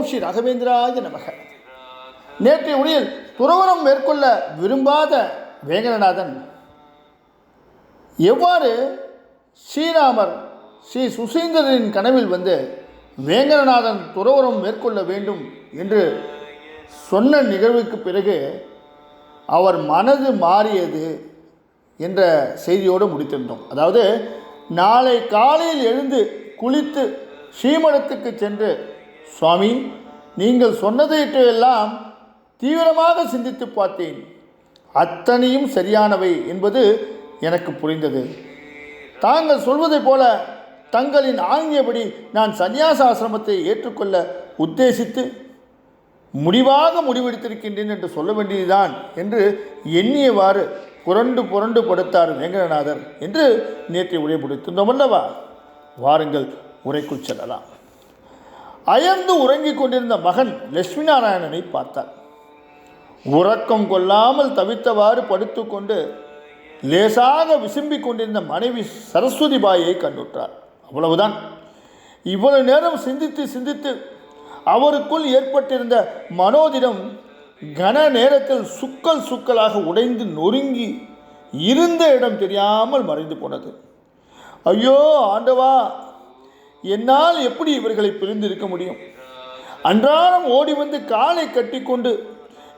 ஓம் ஸ்ரீ ராகவேந்திராய நமக. நேற்றைய உரையில் துறவரம் மேற்கொள்ள விரும்பாத வேங்கடநாதன் எவ்வாறு ஸ்ரீராமர் ஸ்ரீ சுசீந்திரரின் கனவில் வந்து வேங்கடநாதன் துறவரம் மேற்கொள்ள வேண்டும் என்று சொன்ன நிகழ்வுக்கு பிறகு அவர் மனது மாறியது என்ற செய்தியோடு முடித்திருந்தோம். அதாவது நாளை காலையில் எழுந்து குளித்து ஸ்ரீமடத்துக்கு சென்று சுவாமி நீங்கள் சொன்னதையெல்லாம் தீவிரமாக சிந்தித்து பார்த்தேன். அத்தனையும் சரியானவை என்பது எனக்கு புரிந்தது. தாங்கள் சொல்வதைப் போல தங்களின் ஆங்கியபடி நான் சந்நியாச ஆசிரமத்தை ஏற்றுக்கொள்ள உத்தேசித்து முடிவாக முடிவெடுத்திருக்கின்றேன் என்று சொல்ல வேண்டியதுதான் என்று எண்ணியவாறு புரண்டு புரண்டு படுத்தார் வேங்கடநாதர் என்று நேற்றை உரை அல்லவா? வாருங்கள் உரைக்குள் செல்லலாம். அயர்ந்து உறங்கிக் கொண்டிருந்த மகன் லட்சுமி நாராயணனை பார்த்தார். உறக்கம் கொள்ளாமல் தவித்தவாறு படுத்துக்கொண்டு லேசாக விசும்பிக் கொண்டிருந்த மனைவி சரஸ்வதி பாயை கண்டுற்றார். அவ்வளவுதான். இவ்வளவு நேரம் சிந்தித்து சிந்தித்து அவருக்குள் ஏற்பட்டிருந்த மனோதிடம் கன நேரத்தில் சுக்கல் சுக்கலாக உடைந்து நொறுங்கி இருந்த இடம் தெரியாமல் மறைந்து போனது. ஐயோ ஆண்டவா என்னால் எப்படி இவர்களை பிரிந்திருக்க முடியும்? அன்றாடம் ஓடி வந்து காலை கட்டிக்கொண்டு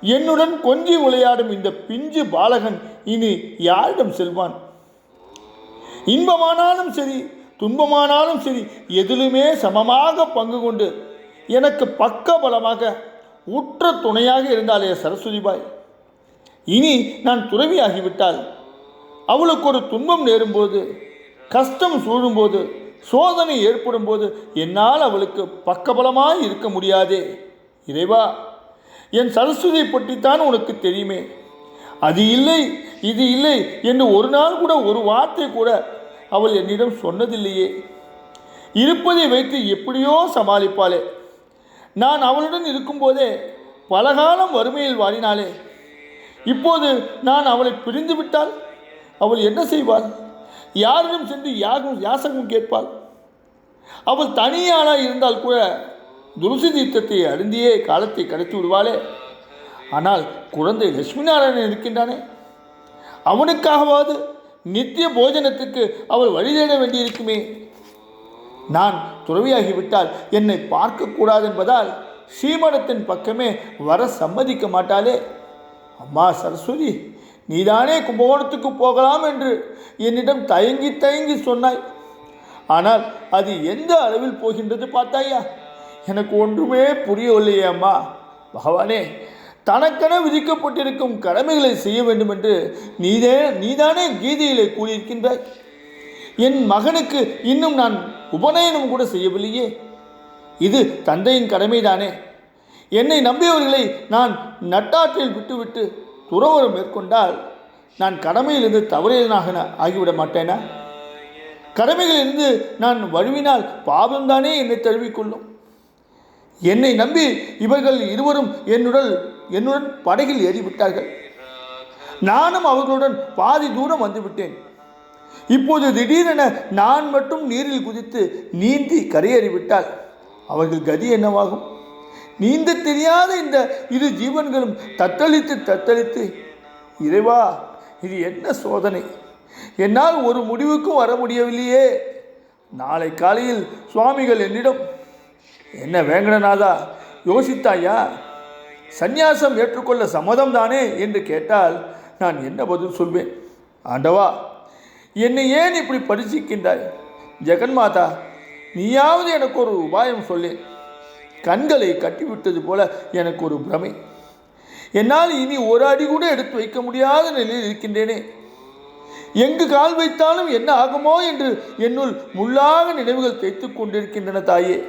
என்னுடன் கொஞ்சி விளையாடும் இந்த பிஞ்சு பாலகன் இனி யாரிடம் செல்வான்? இன்பமானாலும் சரி துன்பமானாலும் சரி எதிலுமே சமமாக பங்கு கொண்டு எனக்கு பக்க பலமாக உற்ற துணையாக இருந்தாலே சரஸ்வதிபாய் இனி நான் துறவியாகிவிட்டால் அவளுக்கு ஒரு துன்பம் நேரும்போது கஷ்டம் சூழும்போது சோதனை ஏற்படும் போது என்னால் அவளுக்கு பக்கபலமாய் இருக்க முடியாதே. இறைவா என் சரஸ்வதியை பற்றித்தான் உனக்கு தெரியுமே. அது இல்லை இது இல்லை என்று ஒரு நாள் கூட ஒரு வார்த்தை கூட அவள் என்னிடம் சொன்னதில்லையே. இருப்பதை வைத்து எப்படியோ சமாளிப்பாளே. நான் அவளுடன் இருக்கும்போதே பலகாலம் வறுமையில் வாடினாளே. இப்போது நான் அவளை பிரிந்து விட்டால் அவள் என்ன செய்வாள்? யாரிடம் சென்று யாகம் யாசகம் கேட்பாள்? அவள் தனியாளாக இருந்தால் கூட துளசி தீர்த்தத்தை அருந்தியே காலத்தை கடத்தி விடுவாளே. ஆனால் குழந்தை லட்சுமி நாராயணன் இருக்கின்றானே. அவனுக்காகவாவது நித்திய போஜனத்துக்கு அவள் வழி தேட வேண்டியிருக்குமே. நான் துறவியாகிவிட்டால் என்னை பார்க்கக்கூடாது என்பதால் ஸ்ரீமடத்தின் பக்கமே வர சம்மதிக்க மாட்டாளே. அம்மா சரஸ்வதி நீதானே கும்பகோணத்துக்கு போகலாம் என்று என்னிடம் தயங்கி தயங்கி சொன்னாய். ஆனால் அது எந்த அளவில் போகின்றது பார்த்தாயா? எனக்கு ஒன்றுமே புரியவில்லையே அம்மா. பகவானே தனக்கென விதிக்கப்பட்டிருக்கும் கடமைகளை செய்ய வேண்டும் என்று நீதே நீதானே கீதையிலே கூறியிருக்கின்றாய். என் மகனுக்கு இன்னும் நான் உபநயனம் கூட செய்யவில்லையே. இது தந்தையின் கடமைதானே. என்னை நம்பியவர்களை நான் நட்டாற்றில் விட்டுவிட்டு துறவரம் மேற்கொண்டால் நான் கடமையிலிருந்து தவறியனாக ஆகிவிட மாட்டேனா? கடமைகளிலிருந்து நான் வழுவினால் பாவம்தானே என்னை தழுவிக்கொள்ளும்? என்னை நம்பி இவர்கள் இருவரும் என்னுடன் என்னுடன் படகில் ஏறிவிட்டார்கள். நானும் அவர்களுடன் பாதி தூரம் வந்துவிட்டேன். இப்போது திடீரென நான் மட்டும் நீரில் குதித்து நீந்தி கரையேறிவிட்டால் அவர்கள் கதி என்னவாகும்? நீந்த தெரியாத இந்த இரு ஜீவன்களும் தத்தளித்து தத்தளித்து இறைவா இது என்ன சோதனை? என்னால் ஒரு முடிவுக்கும் வர முடியவில்லையே. நாளை காலையில் சுவாமிகள் என்னிடம் என்ன வேங்கடநாதா யோசித்தாயா? சந்நியாசம் ஏற்றுக்கொள்ள சம்மதம் தானே என்று கேட்டால் நான் என்ன பதில் சொல்வேன்? ஆண்டவா என்னை ஏன் இப்படி பரிசிக்கின்றாய்? ஜெகன்மாதா நீயாவது எனக்கு ஒரு உபாயம் சொல்லேன். கண்களை கட்டிவிட்டது போல எனக்கு ஒரு பிரமை. என்னால் இனி ஒரு அடி கூட எடுத்து வைக்க முடியாத நிலையில் இருக்கின்றேனே. எங்கு கால் வைத்தாலும் என்ன ஆகுமோ என்று என்னுள் முள்ளாக நினைவுகள் தைத்து கொண்டிருக்கின்றன தாயே.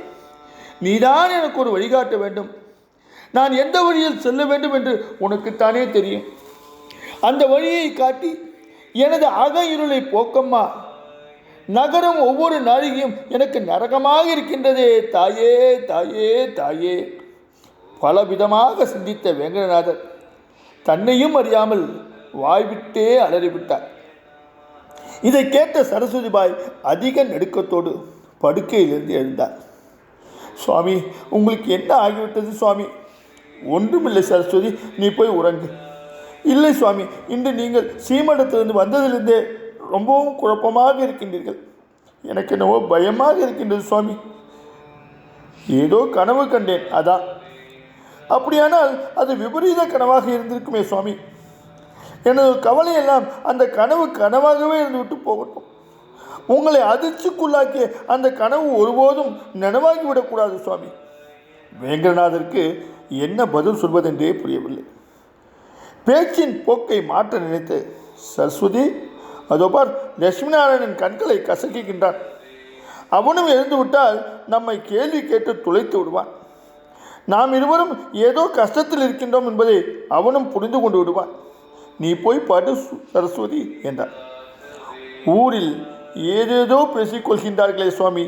நீதான் எனக்கு ஒரு வழிகாட்ட வேண்டும். நான் எந்த வழியில் செல்ல வேண்டும் என்று உனக்குத்தானே தெரியும். அந்த வழியை காட்டி எனது அக இருளை போக்கம்மா. நகரம் ஒவ்வொரு நாழிகையும் எனக்கு நரகமாக இருக்கின்றதே. தாயே தாயே தாயே. பலவிதமாக சிந்தித்த வேங்கடநாதர் தன்னையும் அறியாமல் வாய்விட்டே அலறிவிட்டார். இதை கேட்ட சரஸ்வதி பாய் அதிக நடுக்கத்தோடு படுக்கையிலிருந்து எழுந்தார். சுவாமி உங்களுக்கு என்ன ஆகிவிட்டது சுவாமி? ஒன்றுமில்லை சரஸ்வதி நீ போய் உறங்கு. இல்லை சுவாமி இன்று நீங்கள் சீமடத்திலிருந்து வந்ததிலிருந்தே ரொம்பவும் குழப்பமாக இருக்கின்றீர்கள். எனக்கு என்னவோ பயமாக இருக்கின்றது சுவாமி. ஏதோ கனவு கண்டேன் அதான். அப்படியானால் அது விபரீத கனவாக இருந்திருக்குமே சுவாமி. எனது கவலையெல்லாம் அந்த கனவு கனவாகவே இருந்துவிட்டு போகட்டும். உங்களை அதிர்ச்சிக்குள்ளாக்கிய அந்த கனவு ஒருபோதும் நனவாகிவிடக்கூடாது சுவாமி. வேங்கடநாதருக்கு என்ன பதில் சொல்வதென்றே புரியவில்லை. பேச்சின் போக்கை மாற்ற நினைத்து சரஸ்வதி அதோ பார் லட்சுமிநாராயணன் கண்களை கசக்குகின்றான். அவனும் எழுந்து விட்டால் நம்மை கேள்வி கேட்டு துளைத்து விடுவான். நாம் இருவரும் ஏதோ கஷ்டத்தில் இருக்கின்றோம் என்பதை அவனும் புரிந்து கொண்டு விடுவான். நீ போய் படு சரஸ்வதி என்றார் ஊரில் ஏதேதோ பேசிக்கொள்கின்றார்களே சுவாமி.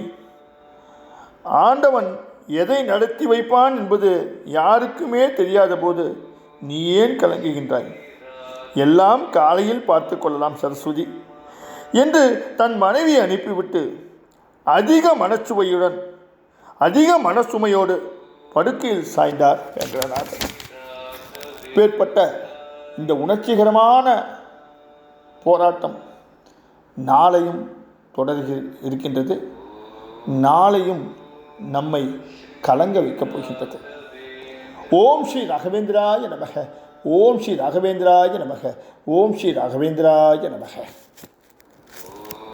ஆண்டவன் எதை நடத்தி வைப்பான் என்பது யாருக்குமே தெரியாத போது நீ ஏன் கலங்குகின்றாய்? எல்லாம் காலையில் பார்த்து கொள்ளலாம் சரஸ்வதி என்று தன் மனைவியை அனுப்பிவிட்டு அதிக மனச்சுவையுடன் அதிக மனசுமையோடு படுக்கையில் சாய்ந்தார் வெங்கடநாதன் பேர்பட்ட இந்த உணர்ச்சிகரமான போராட்டம் நாளையும் தொடர்கி இருக்கின்றது. நாளையும் நம்மை கலங்க வைக்கப் போகின்றது. ஓம் ஸ்ரீ ராகவேந்திராய நமக. ஓம் ஸ்ரீ ராகவேந்திராய நமக. ஓம் ஸ்ரீ ராகவேந்திராய நமக.